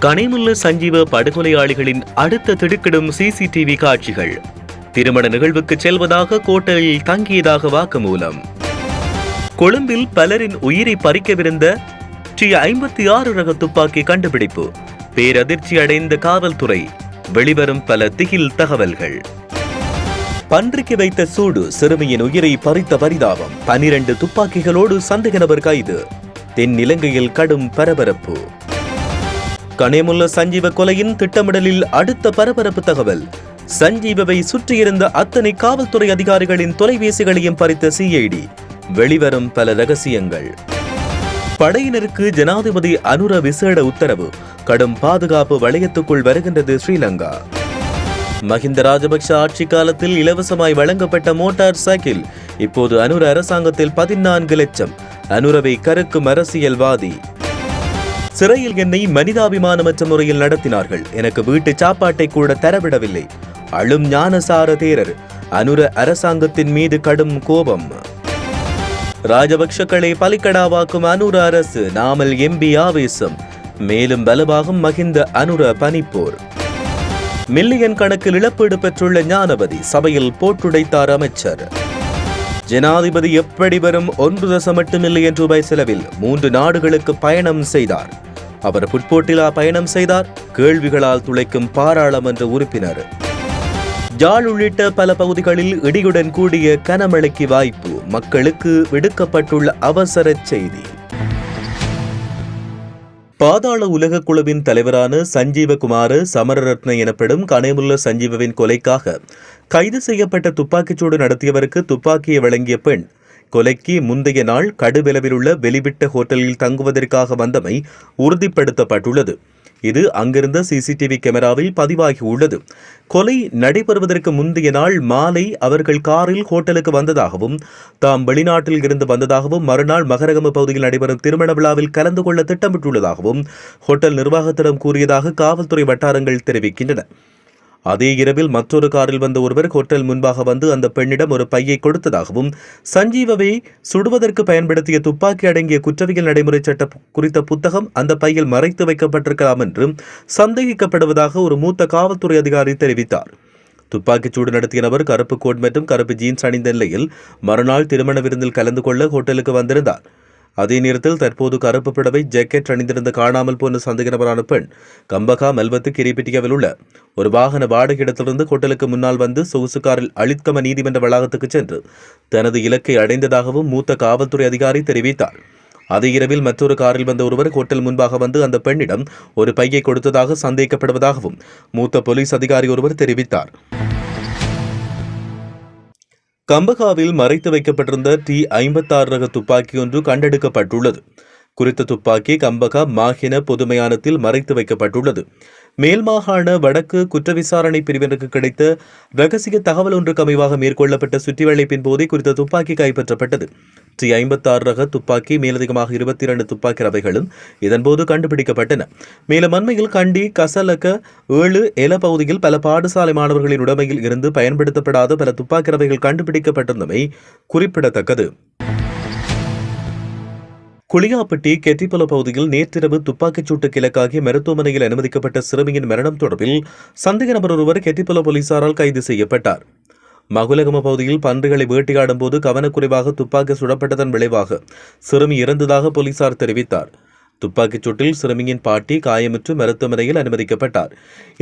கனிமுல்ல சஞ்சீவ படுகொலையாளிகளின் அடுத்த திடுக்கிடும் சிசிடிவி காட்சிகள். திருமண நிகழ்வுக்கு செல்வதாக கோட்டையில் தங்கியதாக வாக்குமூலம். கொழும்பில் பலரின் உயிரை பறிக்கவிருந்த டி ஐம்பத்தி ஆறு ரக துப்பாக்கி கண்டுபிடிப்பு. பேரதிர்ச்சி அடைந்த காவல்துறை. வெளிவரும் பல திகில் தகவல்கள். பன்றிக்கு வைத்த சூடு சிறுமியின் உயிரை பறித்த பரிதாபம். பனிரண்டு துப்பாக்கிகளோடு சந்தேக நபர் கைது. தென் இலங்கையில் கடும் பரபரப்பு. கனேமுல்ல சஞ்சீவ கொலையின் திட்டமிடலில் அடுத்த பரபரப்பு தகவல். சஞ்சீவவை சுற்றியிருந்த அத்தனை காவல்துறை அதிகாரிகளின் தொலைபேசிகளையும் பறித்த சிஐடி வெளிவரும் பல ரகசியங்கள். படையினருக்கு ஜனாதிபதி அனுர விசேட உத்தரவு. கடும் பாதுகாப்பு வளையத்துக்குள் வருகின்றது ஸ்ரீலங்கா. மஹிந்த ராஜபக்ஷ ஆட்சி காலத்தில் இலவசமாய் வழங்கப்பட்ட மோட்டார் சைக்கிள். இப்போது அனுர அரசாங்கத்தில் பதினான்கு லட்சம். அனுரவை கருக்கும் அரசியல்வாதி. சிறையில் என்னை மனிதாபிமானமற்ற முறையில் நடத்தினார்கள். எனக்கு வீட்டு சாப்பாட்டை கூட தரவிடவில்லை. அழும் ஞானசார தேரர் அனுர அரசாங்கத்தின் மீது கடும் கோபம். ராஜபக்ஷக்களை பலிக்கடாவாக்கும் அனுர அரசு நாமல் எம்பி ஆவேசம். மேலும் பலபாகும் மகிந்த அனுர பனிப்போர். மில்லியன் கணக்கில் இழப்பீடு பெற்றுள்ள ஞானபதி சபையில் போட்டுடைத்தார் அமைச்சர். ஜனாதிபதி எப்படி வரும் ஒன்று தசம் எட்டு மில்லியன் ரூபாய் செலவில் மூன்று நாடுகளுக்கு பயணம் செய்தார். அவர் புட்போட்டிலா பயணம் செய்தார். கேள்விகளால் துளைக்கும் பாராளுமன்ற உறுப்பினர். ஜாழ் உள்ளிட்ட பல பகுதிகளில் இடியுடன் கூடிய கனமழைக்கு வாய்ப்பு மக்களுக்கு விடுக்கப்பட்டுள்ள அவசர செய்தி. பாதாள உலக குழுவின் தலைவரான சஞ்சீவகுமார சமரரத்ன எனப்படும் கனேமுல்ல சஞ்சீவவின் கொலைக்காக கைது செய்யப்பட்ட துப்பாக்கிச்சூடு நடத்தியவருக்கு துப்பாக்கியை வழங்கிய பெண் கொலைக்கு முந்தைய நாள் கடுவிலவில் உள்ள வெளிவிட்ட ஹோட்டலில் தங்குவதற்காக வந்தமை உறுதிப்படுத்தப்பட்டுள்ளது. இது அங்கிருந்த சிசிடிவி கேமராவில் பதிவாகி உள்ளது கொலை நடைபெறுவதற்கு முந்தைய நாள் மாலை அவர்கள் காரில் ஹோட்டலுக்கு வந்ததாகவும் தாம் வெளிநாட்டில் இருந்து வந்ததாகவும் மறுநாள் மகரகம பகுதியில் நடைபெறும் திருமண விழாவில் கலந்து கொள்ள திட்டமிட்டுள்ளதாகவும் ஹோட்டல் நிர்வாகத்திடம் கூறியதாக காவல்துறை வட்டாரங்கள் தெரிவிக்கின்றன. அதே இரவில் மற்றொரு காரில் வந்த ஒருவர் ஹோட்டல் முன்பாக வந்து அந்த பெண்ணிடம் ஒரு பையை கொடுத்ததாகவும் சஞ்சீவவை சுடுவதற்கு பயன்படுத்திய துப்பாக்கி அடங்கிய குற்றவியல் நடைமுறை சட்டம் குறித்த புத்தகம் அந்த பையில் மறைத்து வைக்கப்பட்டிருக்கலாம் என்றும் சந்தேகிக்கப்படுவதாக ஒரு மூத்த காவல்துறை அதிகாரி தெரிவித்தார். துப்பாக்கிச்சூடு நடத்திய நபர் கருப்பு கோட் மற்றும் கருப்பு ஜீன்ஸ் அணிந்த நிலையில் மறுநாள் திருமண விருந்தில் கலந்து கொள்ள ஹோட்டலுக்கு வந்திருந்தார். அதே நேரத்தில் தற்போது கருப்பு புடவை ஜாக்கெட் அணிந்திருந்த காணாமல் போன சந்தேக நபரான பெண் கம்பகா மல்வத்து கிரிபிட்டியாவில் உள்ள ஒரு வாகன வாடகை இடத்திலிருந்து ஹோட்டலுக்கு முன்னால் வந்து சொகுசு காரில் அளித்கம நீதிமன்ற வளாகத்துக்கு சென்று தனது இலக்கை அடைந்ததாகவும் மூத்த காவல்துறை அதிகாரி தெரிவித்தார். அதே இரவில் மற்றொரு காரில் வந்த ஒருவர் ஹோட்டல் முன்பாக வந்து அந்த பெண்ணிடம் ஒரு பையை கொடுத்ததாக சந்தேகிக்கப்படுவதாகவும் மூத்த போலீஸ் அதிகாரி ஒருவர் தெரிவித்தார். கம்பகாவில் மறைத்து வைக்கப்பட்டிருந்த டி ஐம்பத்தாறு ரக துப்பாக்கி ஒன்று கண்டெடுக்கப்பட்டுள்ளது. குறித்த துப்பாக்கி கம்பகா மாஹின பொதுமையானத்தில் மறைத்து வைக்கப்பட்டுள்ளது. மேல் மாகாண வடக்கு குற்ற விசாரணை பிரிவினருக்கு கிடைத்த ரகசிய தகவல் ஒன்றுக்கு அமைவாக மேற்கொள்ளப்பட்ட சுற்றிவளைப்பின் போதே குறித்த துப்பாக்கி கைப்பற்றப்பட்டது. டி ஐம்பத்தாறு ரக துப்பாக்கி மேலதிகமாக இருபத்தி இரண்டு துப்பாக்கி ரவைகளும் இதன்போது கண்டுபிடிக்கப்பட்டன. மேலும் அண்மையில் கண்டி கசலக்க ஏழு எல பகுதியில் பல பாடசாலை மாணவர்களின் உடைமையில் இருந்து பயன்படுத்தப்படாத பல துப்பாக்கி ரவைகள் கண்டுபிடிக்கப்பட்டிருந்தமை குறிப்பிடத்தக்கது. குளியாப்பட்டி கெட்டிப்பல பகுதியில் நேற்றிரவு துப்பாக்கிச் சூட்டு கிழக்காகி மருத்துவமனையில் அனுமதிக்கப்பட்ட சிறுமியின் மரணம் தொடர்பில் சந்தேக நபர் ஒருவர் கெத்திப்பல போலீசாரால் கைது செய்யப்பட்டார். மகுலகம பகுதியில் பன்றிகளை வேட்டையாடும் போது கவனக்குறைவாக துப்பாக்கி சுடப்பட்டதன் விளைவாக சிறுமி இறந்ததாக போலீசார் தெரிவித்தார். துப்பாக்கிச் சூட்டில் சிறுமியின் பாட்டி காயமுற்று மருத்துவமனையில் அனுமதிக்கப்பட்டார்.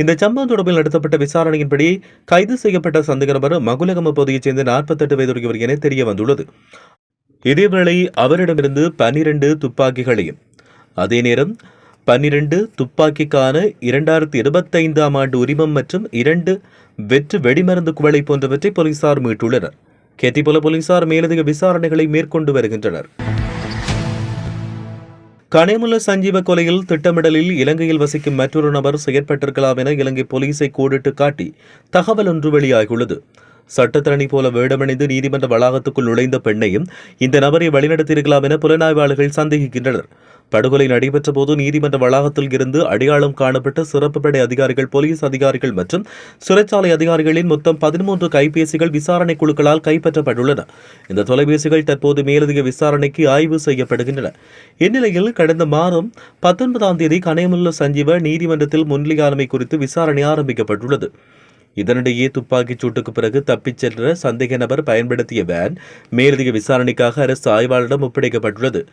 இந்த சம்பவம் தொடர்பில் நடத்தப்பட்ட விசாரணையின்படி கைது செய்யப்பட்ட சந்தேக நபர் மகுலகம பகுதியைச் சேர்ந்த நாற்பத்தெட்டு வயதுடையவர் என தெரிய வந்துள்ளது இதேவேளை அவரிடமிருந்து பனிரெண்டு துப்பாக்கிகளையும் அதே நேரம் பன்னிரண்டு துப்பாக்கிக்கான இரண்டாயிரத்தி இருபத்தைந்தாம் ஆண்டு உரிமம் மற்றும் இரண்டு வெற்று வெடிமருந்து குவளை போன்றவற்றை போலீசார் மீட்டுள்ளனர். கெட்டிபுல போலீசார் மேலதிக விசாரணைகளை மேற்கொண்டு வருகின்றனர். கனேமுல்ல சஞ்சீவ கொலையில் திட்டமிடலில் இலங்கையில் வசிக்கும் மற்றொரு நபர் செயற்பட்டிருக்கலாம் என இலங்கை போலீசை கோடிட்டு காட்டி தகவல் ஒன்று வெளியாகியுள்ளது. சட்டத்தரணி போல வேடமணிந்து நீதிமன்ற வளாகத்துக்குள் நுழைந்த பெண்ணையும் இந்த நபரை வழிநடத்தியிருக்கலாம் என புலனாய்வாளர்கள் சந்தேகிக்கின்றனர். படுகொலை நடைபெற்ற போது நீதிமன்ற வளாகத்தில் இருந்து அடையாளம் காணப்பட்ட சிறப்பு படை அதிகாரிகள் போலீஸ் அதிகாரிகள் மற்றும் சிறைச்சாலை அதிகாரிகளின் மொத்தம் பதிமூன்று கைபேசிகள் விசாரணை குழுக்களால் கைப்பற்றப்பட்டுள்ளன. இந்த தொலைபேசிகள் தற்போது மேலதிக விசாரணைக்கு ஆய்வு செய்யப்படுகின்றன. இந்நிலையில் கடந்த மாதம் பத்தொன்பதாம் தேதி கனயமுல்ல சஞ்சீவ நீதிமன்றத்தில் முன்னிலையானமை குறித்து விசாரணை ஆரம்பிக்கப்பட்டுள்ளது. இதனிடையே துப்பாக்கிச் சூட்டுக்கு பிறகு தப்பிச் சென்ற சந்தேக நபர் பயன்படுத்திய வேன் மேலதிக விசாரணைக்காக அரசு ஆய்வாளரிடம் ஒப்படைக்கப்பட்டுள்ளது.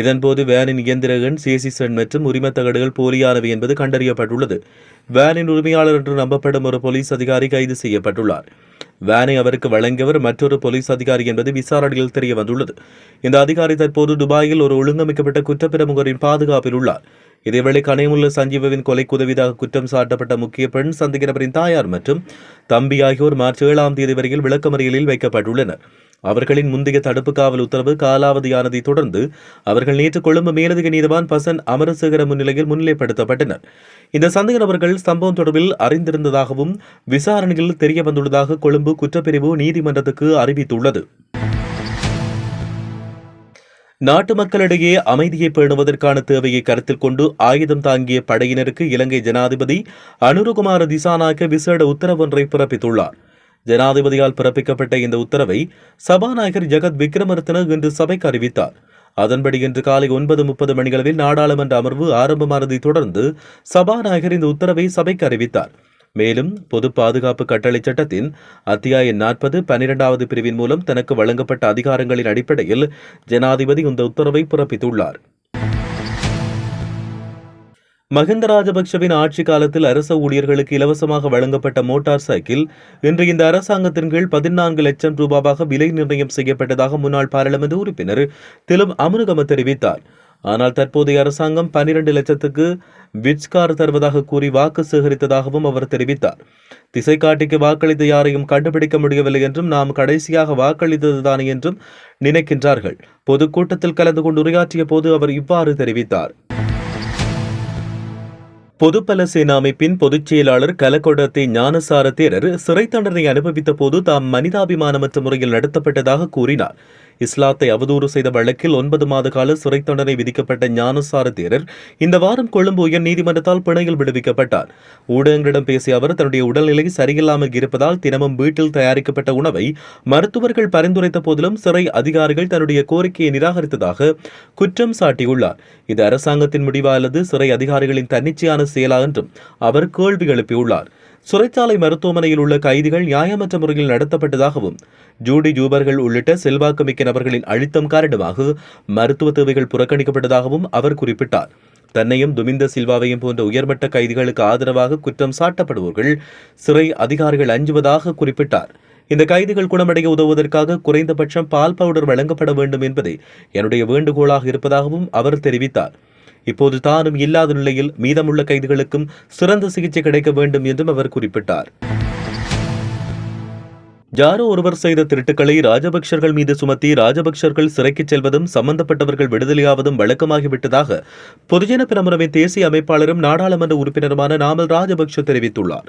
இதன்போது வேனின் இயந்திரகன் சேசி மற்றும் உரிமத் தகடுகள் போலியானவை என்பது கண்டறியப்பட்டுள்ளது. வேனின் உரிமையாளர் என்று நம்பப்படும் ஒரு போலீஸ் அதிகாரி கைது செய்யப்பட்டுள்ளார். வேனை அவருக்கு வழங்கியவர் மற்றொரு போலீஸ் அதிகாரி என்பது விசாரணையில் தெரிய வந்துள்ளது இந்த அதிகாரி தற்போது துபாயில் ஒரு ஒழுங்கமைக்கப்பட்ட குற்றப்பிரமுகரின் பாதுகாப்பில் உள்ளார். இதேவேளை கனைமுள்ள சஞ்சீவவின் கொலைக்கு உதவியதாக குற்றம் சாட்டப்பட்ட முக்கிய பெண் சந்தேக நபரின் தாயார் மற்றும் தம்பி ஆகியோர் மார்ச் ஏழாம் தேதி வரையில் விளக்கமறியலில் வைக்கப்பட்டுள்ளனர். அவர்களின் முந்தைய தடுப்பு காவல் உத்தரவு காலாவதியானதை தொடர்ந்து அவர்கள் நேற்று கொழும்பு மேலதிக நீதிவான் பசன் அமரசேகர முன்னிலையில் முன்னிலைப்படுத்தப்பட்டனர். இந்த சந்தேக நபர்கள் சம்பவம் தொடர்பில் அறிந்திருந்ததாகவும் விசாரணையில் தெரிய வந்துள்ளதாக கொழும்பு குற்றப்பிரிவு நீதிமன்றத்துக்கு அறிவித்துள்ளது. நாட்டு மக்களிடையே அமைதியை பேணுவதற்கான தேவையை கருத்தில் கொண்டு ஆயுதம் தாங்கிய படையினருக்கு இலங்கை ஜனாதிபதி அனுருகுமார திசாநாயக்க விசேட உத்தரவொன்றை பிறப்பித்துள்ளார். ஜனாதிபதியால் பிறப்பிக்கப்பட்ட இந்த உத்தரவை சபாநாயகர் ஜெகத் விக்ரமரத்ன இன்று சபைக்கு அறிவித்தார். அதன்படி இன்று காலை ஒன்பது முப்பது மணிகளவில் நாடாளுமன்ற அமர்வு ஆரம்பமானதை தொடர்ந்து சபாநாயகர் இந்த உத்தரவை சபைக்கு அறிவித்தார். மேலும் பொது பாதுகாப்பு கட்டளை சட்டத்தின் அத்தியாயம் நாற்பது பனிரெண்டாவது பிரிவின் மூலம் தனக்கு வழங்கப்பட்ட அதிகாரங்களின் அடிப்படையில் ஜனாதிபதி இந்த உத்தரவை பிறப்பித்துள்ளார். மஹிந்த ராஜபக்ஷவின் ஆட்சி காலத்தில் அரச ஊழியர்களுக்கு இலவசமாக வழங்கப்பட்ட மோட்டார் சைக்கிள் இன்று இந்த அரசாங்கத்தின் கீழ் பதினான்கு லட்சம் ரூபாவாக விலை நிர்ணயம் செய்யப்பட்டதாக முன்னாள் பாராளுமன்ற உறுப்பினர் திலும் அமுனுகம தெரிவித்தார். ஆனால் தற்போதைய அரசாங்கம் பனிரெண்டு லட்சத்துக்கு விட்ஸ்கார் தருவதாக கூறி வாக்கு சேகரித்ததாகவும் அவர் தெரிவித்தார். திசை காட்டிக்கு வாக்களித்த யாரையும் கண்டுபிடிக்க முடியவில்லை என்றும் நாம் கடைசியாக வாக்களித்ததுதானே என்றும் நினைக்கின்றார்கள். பொதுக்கூட்டத்தில் கலந்து கொண்டு உரையாற்றிய போது அவர் இவ்வாறு தெரிவித்தார். பொதுப்பல சேனா அமைப்பின் பொதுச் செயலாளர் கலகொடத்தை ஞானசார தேரர் சிறை தண்டனை அனுபவித்த போது தாம் மனிதாபிமானமற்ற முறையில் நடத்தப்பட்டதாக கூறினார். இஸ்லாத்தை அவதூறு செய்த வழக்கில் ஒன்பது மாத கால சிறை தண்டனை விதிக்கப்பட்ட ஞானசார தேரர் இந்த வாரம் கொழும்பு உயர் நீதிமன்றத்தால் பிணையில் விடுவிக்கப்பட்டார். ஊடகங்களிடம் பேசிய அவர் தன்னுடைய உடல்நிலை சரியில்லாமல் இருப்பதால் தினமும் வீட்டில் தயாரிக்கப்பட்ட உணவை மருத்துவர்கள் பரிந்துரைத்த போதிலும் சிறை அதிகாரிகள் தன்னுடைய கோரிக்கையை நிராகரித்ததாக குற்றம் சாட்டியுள்ளார். இது அரசாங்கத்தின் முடிவா அல்லது சிறை அதிகாரிகளின் தன்னிச்சையான செயலா என்றும் அவர் கேள்வி எழுப்பியுள்ளார். சிறைச்சாலை மருத்துவமனையில் உள்ள கைதிகள் நியாயமற்ற முறையில் நடத்தப்பட்டதாகவும் ஜூடி ஜூபர்கள் உள்ளிட்ட செல்வாக்குமிக்க நபர்களின் அழுத்தம் காரணமாக மருத்துவ தேவைகள் புறக்கணிக்கப்பட்டதாகவும் அவர் குறிப்பிட்டார். தன்னையும் துமிந்த சில்வாவையும் போன்ற உயர்மட்ட கைதிகளுக்கு ஆதரவாக குற்றம் சாட்டப்படுபவர்கள் சிறை அதிகாரிகள் அஞ்சுவதாக குறிப்பிட்டார். இந்த கைதிகள் குணமடைய உதவுவதற்காக குறைந்தபட்சம் பால் பவுடர் வழங்கப்பட வேண்டும் என்பதே என்னுடைய வேண்டுகோளாக இருப்பதாகவும் அவர் தெரிவித்தார். இப்போது தானும் இல்லாத நிலையில் மீதமுள்ள கைதிகளுக்கும் சிறந்த சிகிச்சை கிடைக்க வேண்டும் என்றும் அவர் குறிப்பிட்டார். யாரோ ஒருவர் செய்த திருட்டுக்களை ராஜபக்சர்கள் மீது சுமத்தி ராஜபக்சர்கள் சிறைக்குச் செல்வதும் சம்பந்தப்பட்டவர்கள் விடுதலையாவதும் வழக்கமாகிவிட்டதாக பொதுஜன பிரமுறவின் தேசிய அமைப்பாளரும் நாடாளுமன்ற உறுப்பினருமான நாமல் ராஜபக்ஷ தெரிவித்துள்ளார்.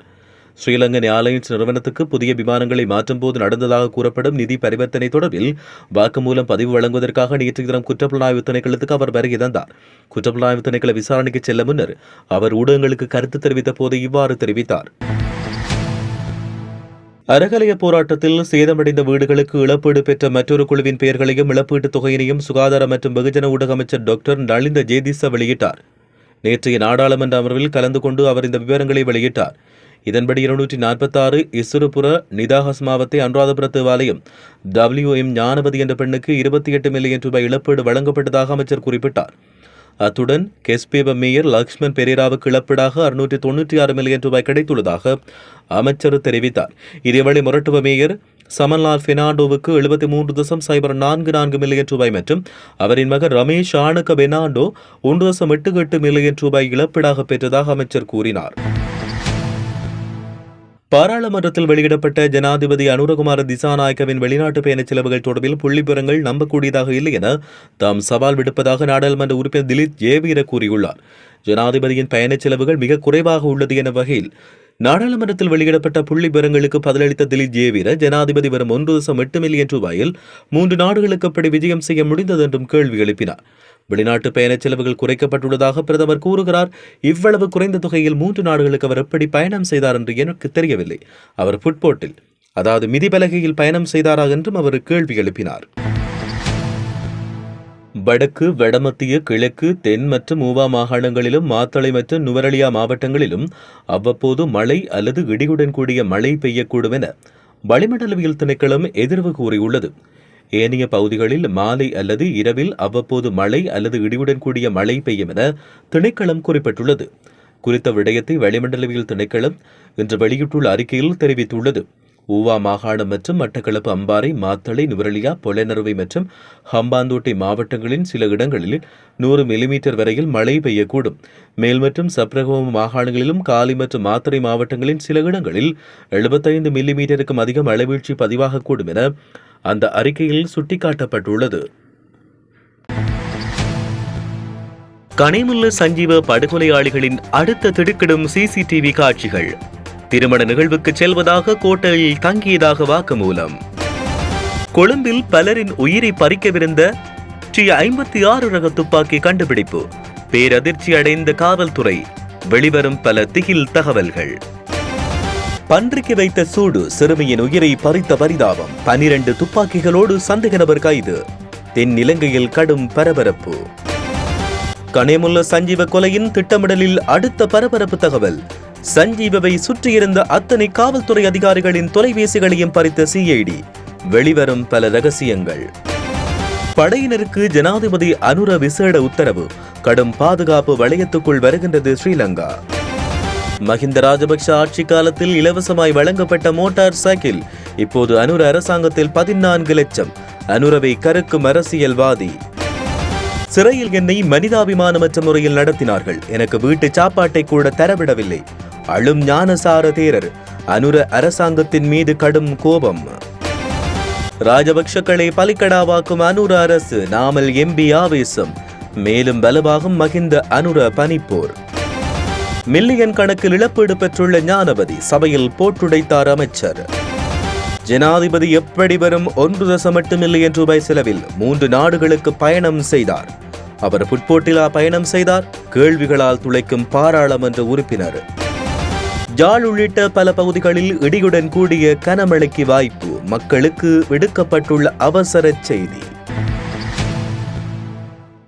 ஸ்ரீலங்கன் ஏர்லைன்ஸ் நிறுவனத்துக்கு புதிய விமானங்களை மாற்றும் போது நடந்ததாக கூறப்படும் நிதி பரிவர்த்தனை தொடர்பில் வாக்குமூலம் பதிவு வழங்குவதற்காக நேற்று தினம் குற்றப்புலனாய்வு திணைக்களத்துக்கு அவர் வருகை தந்தார். குற்றப்புலனாய்வு திணைக்கள விசாரணைக்கு செல்ல முன்னர் அவர் ஊடகங்களுக்கு கருத்து தெரிவித்த போது இவ்வாறு தெரிவித்தார். அறகலைய போராட்டத்தில் சேதமடைந்த வீடுகளுக்கு இழப்பீடு பெற்ற மற்றொரு குழுவின் பெயர்களையும் இழப்பீட்டுத் தொகையினையும் சுகாதார மற்றும் வெகுஜன ஊடக அமைச்சர் டாக்டர் நலிந்த ஜேதிச வெளியிட்டார். நேற்றைய நாடாளுமன்ற அமர்வில் கலந்து கொண்டு அவர் இந்த விவரங்களை வெளியிட்டார். இதன்படி இருநூற்றி நாற்பத்தாறு இசுருபுர நிதாஹஸ்மாவத்தை அனுராதபுர தேவாலயம் டபிள்யூ எம் ஞானபதி என்ற பெண்ணுக்கு இருபத்தி எட்டு மில்லியன் ரூபாய் இழப்பீடு வழங்கப்பட்டதாக அமைச்சர் குறிப்பிட்டார். அத்துடன் கெஸ்பேப மேயர் லக்ஷ்மண் பெரேராவுக்கு இழப்பீடாக அறுநூற்றி தொண்ணூற்றி ஆறு மில்லியன் ரூபாய் கிடைத்துள்ளதாக அமைச்சர் தெரிவித்தார். இதேவேளை முரட்டுவ மேயர் சமன்லால் பெர்னாண்டோவுக்கு எழுபத்தி மூன்று தசம் சைபர் நான்கு நான்கு மில்லியன் ரூபாய் மற்றும் அவரின் மகன் ரமேஷ் ஆணுக்க பெர்னாண்டோ ஒன்று தசம் எட்டு எட்டு மில்லியன் ரூபாய் இழப்பீடாக பெற்றதாக அமைச்சர் கூறினார். பாராளுமன்றத்தில் வெளியிடப்பட்ட ஜனாதிபதி அனுரகுமார திசாநாயக்கவின் வெளிநாட்டு பயண செலவுகள் தொடர்பில் புள்ளிபுரங்கள் நம்பக்கூடியதாக இல்லை என தாம் சவால் விடுப்பதாக நாடாளுமன்ற உறுப்பினர் திலீப் ஜேவீர கூறியுள்ளார். ஜனாதிபதியின் பயணச் செலவுகள் மிக குறைவாக உள்ளது என வகையில் நாடாளுமன்றத்தில் வெளியிடப்பட்ட புள்ளி விவரங்களுக்கு பதிலளித்த திலீப் ஜேவீர ஜனாதிபதி வரும் ஒன்று தசம் எட்டு மில்லியன் ரூபாயில் மூன்று நாடுகளுக்கு அப்படி விஜயம் செய்ய முடிந்தது என்றும் கேள்வி எழுப்பினார். வெளிநாட்டு பயணச் செலவுகள் குறைக்கப்பட்டுள்ளதாக பிரதமர் கூறுகிறார். இவ்வளவு குறைந்த தொகையில் மூன்று நாடுகளுக்கு அவர் எப்படி பயணம் செய்தார் என்று எனக்கு தெரியவில்லை. அவர் புட்போட்டில் அதாவது மிதிபலகையில் பயணம் செய்தாரா என்றும் அவர் கேள்வி எழுப்பினார். வடக்கு வடமத்திய கிழக்கு தென் மற்றும் மூவா மாகாணங்களிலும் மாத்தளை மற்றும் நுவரலியா மாவட்டங்களிலும் அவ்வப்போது மழை அல்லது இடியுடன் கூடிய மழை பெய்யக்கூடும் என வளிமண்டலவியல் திணைக்களம் எதிர்வு கூறியுள்ளது. ஏனைய பகுதிகளில் மாலை அல்லது இரவில் அவ்வப்போது மழை அல்லது இடியுடன் கூடிய மழை பெய்யும் என திணைக்களம் குறிப்பிட்டுள்ளது. குறித்த விடயத்தை வளிமண்டலவியல் திணைக்களம் இன்று வெளியிட்டுள்ள அறிக்கையில் தெரிவித்துள்ளது. ஊவா மாகாணம் மற்றும் மட்டக்களப்பு அம்பாறை மாத்தளை நுவரலியா பொலனறுவை மற்றும் ஹம்பாந்தோட்டை மாவட்டங்களின் சில இடங்களில் நூறு மில்லிமீட்டர் வரையில் மழை பெய்யக்கூடும். மேல் மற்றும் சப்ரகோம் மாகாணங்களிலும் காலி மற்றும் மாத்தறை மாவட்டங்களின் சில இடங்களில் எழுபத்தைந்து மில்லிமீட்டருக்கும் அதிக மழைவீழ்ச்சி பதிவாகக்கூடும் என அந்த அறிக்கையில் சுட்டிக்காட்டப்பட்டுள்ளது. கனிமுல்ல சஞ்சீவ படுகொலையாளிகளின் அடுத்த திடுக்கிடும் சிசிடிவி காட்சிகள். திருமண நிகழ்வுக்கு செல்வதாக கோட்டையில் தங்கியதாக வாக்குமூலம். கொழும்பில் பலரின் உயிரை பறிக்கவிருந்த டி ஐம்பத்தி ஆறு ரக துப்பாக்கி கண்டுபிடிப்பு. பேரதிர்ச்சி அடைந்த காவல்துறை வெளிவரும் பல திகில் தகவல்கள். பன்றிக்கு வைத்த சூடு சிறுமியின் உயிரை பறித்த பரிதாபம். பனிரண்டு துப்பாக்கிகளோடு சந்தேக நபர் கைது. தென் இலங்கையில் கடும் பரபரப்பு. கனேமுல்ல சஞ்சீவ கொலையின் திட்டமிடலில் அடுத்த பரபரப்பு தகவல். சஞ்சீவவை சுற்றியிருந்த அத்தனை காவல்துறை அதிகாரிகளின் தொலைபேசிகளையும் பறித்த சிஐடி வெளிவரும் பல ரகசியங்கள். படையினருக்கு ஜனாதிபதி அனுர விசேட உத்தரவு. கடும் பாதுகாப்பு வளையத்துக்குள் வருகின்றது ஸ்ரீலங்கா. மஹிந்த ராஜபக்ஷ ஆட்சி காலத்தில் இலவசமாய் வழங்கப்பட்ட மோட்டார் சைக்கிள். இப்போது அனுர அரசாங்கத்தில் பதினான்கு லட்சம். அனுரவை கருக்கும் அரசியல்வாதி. சிறையில் என்னை மனிதாபிமானமற்ற முறையில் நடத்தினார்கள். எனக்கு வீட்டு சாப்பாட்டை கூட தரவிடவில்லை. அழும் ஞானசார தேரர் அனுர அரசாங்கத்தின் மீது கடும் கோபம். ராஜபக்ஷக்களை பலிக்கடாவாக்கும் அனுர அரசு நாமல் எம்பி ஆவேசம். மேலும் பலவாகும் மகிந்த அனுர பனிப்போர். மில்லியன் கணக்கில் இழப்பீடு பெற்றுள்ள ஞானபதி சபையில் போட்டுடைத்தார் அமைச்சர். ஜனாதிபதி எப்படி வரும் ஒன்று தசம் எட்டு மில்லியன் ரூபாய் செலவில் மூன்று நாடுகளுக்கு பயணம் செய்தார்? அவர் புட்போட்டிலா பயணம் செய்தார்? கேள்விகளால் துளைக்கும் பாராளுமன்ற உறுப்பினர். ஜாழ் உள்ளிட்ட பல பகுதிகளில் இடியுடன் கூடிய கனமழைக்கு வாய்ப்பு. மக்களுக்கு விடுக்கப்பட்டுள்ள அவசர செய்தி.